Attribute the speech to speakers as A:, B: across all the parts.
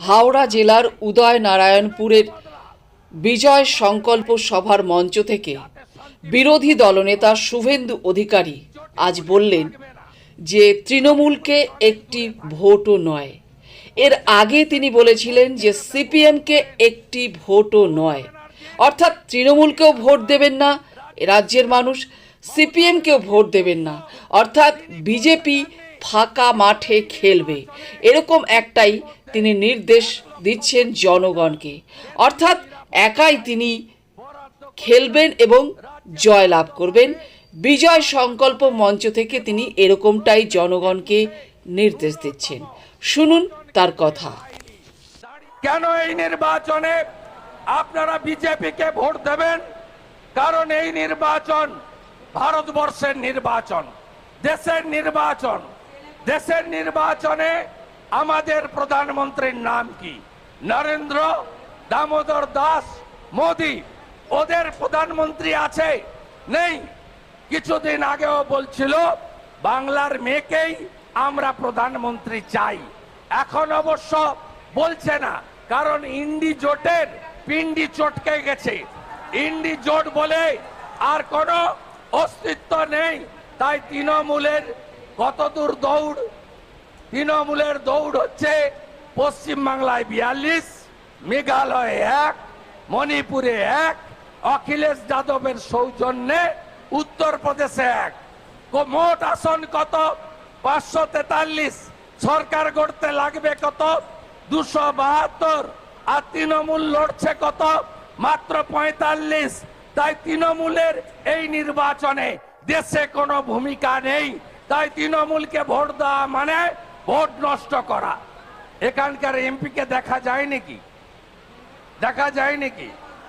A: হাওড়া জেলার উদয় নারায়ণপুরের বিজয় সংকল্প সভার মঞ্চ থেকে বিরোধী দলনেতা শুভেন্দু অধিকারী আজ বললেন যে তৃণমূলকে একটি ভোটও নয়। এর আগে তিনি বলেছিলেন যে সিপিএমকে একটি ভোটও নয়। অর্থাৎ তৃণমূলকেও ভোট দেবেন না, রাজ্যের মানুষ সিপিএমকেও ভোট দেবেন না। অর্থাৎ বিজেপি ফাঁকা মাঠে খেলবে। এরকম একটাই তিনি নির্দেশ দিচ্ছেন জনগণকে। অর্থাৎ একাই তিনি খেলবেন এবং জয়লাভ করবেন। বিজয় সংকল্প মঞ্চ থেকে তিনি এরকমটাই জনগণকে নির্দেশ দিচ্ছেন। শুনুন তার কথা।
B: কেন এই নির্বাচনে আপনারা বিজেপিকে ভোট দেবেন? কারণ এই নির্বাচন ভারতবর্ষের নির্বাচন, দেশের নির্বাচন। দেশের নির্বাচনে আমাদের প্রধানমন্ত্রীর নাম কি? নরেন্দ্র দামোদর দাস, মোদি। ওদের প্রধানমন্ত্রী আছে? নেই। কিছুদিন আগেও বলছিল, বাংলার মেয়েকেই আমরা প্রধানমন্ত্রী চাই। এখন অবশ্য বলছে না, কারণ ইন্ডি জোটের পিন্ডি চটকে গেছে। ইন্ডি জোট বলে আর কোনো অস্তিত্ব নেই। তাই তৃণমূলের কতদূর দৌড় তৃণমূলের দৌড় হচ্ছে পশ্চিম বাংলায় বিয়াল্লিশ, মেঘালয়ে এক, মণিপুরে এক, অখিলেশ যাদবের সৌজন্যে উত্তরপ্রদেশে এক। মোট আসন কত? পাঁচশো তেতাল্লিশ। সরকার গড়তে লাগবে কত? দুশো বাহাত্তর। আর তৃণমূল লড়ছে কত? মাত্র পঁয়তাল্লিশ। তাই তৃণমূলের এই নির্বাচনে দেশে কোনো ভূমিকা নেই। তাই তৃণমূলকে ভোট দেওয়া মানে ভোট নষ্ট করা। এখানকার এমপিকে দেখা যায় নাকি? দেখা যায় নাকি?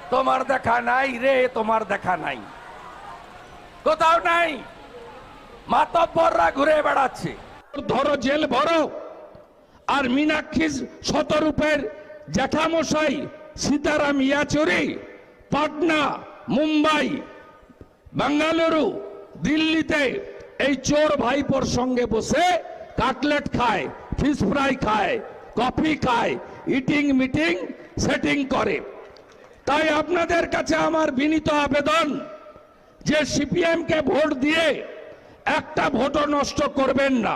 B: তোমার দেখা নাই রে, তোমার দেখা নাই। কোথাও নাই। মাতব্বররা ঘুরে বেড়াচ্ছে। ধরো জেল ভরো। আর মীনাক্ষী শতরূপের জ্যাঠামশাই সীতারাম ইয়াচুরি, পাটনা, মুম্বাই, বেঙ্গালুরু, দিল্লিতে এই চোর ভাইপোর সঙ্গে বসে কাটলেট খায় ফিশ ফ্রাই খায় কফি খায় ইটিং মিটিং সেটিং করে। তাই আপনাদের কাছে আমার বিনীত আবেদন যে সিপিএমকে ভোট দিয়ে একটা ভোটও নষ্ট করবেন না।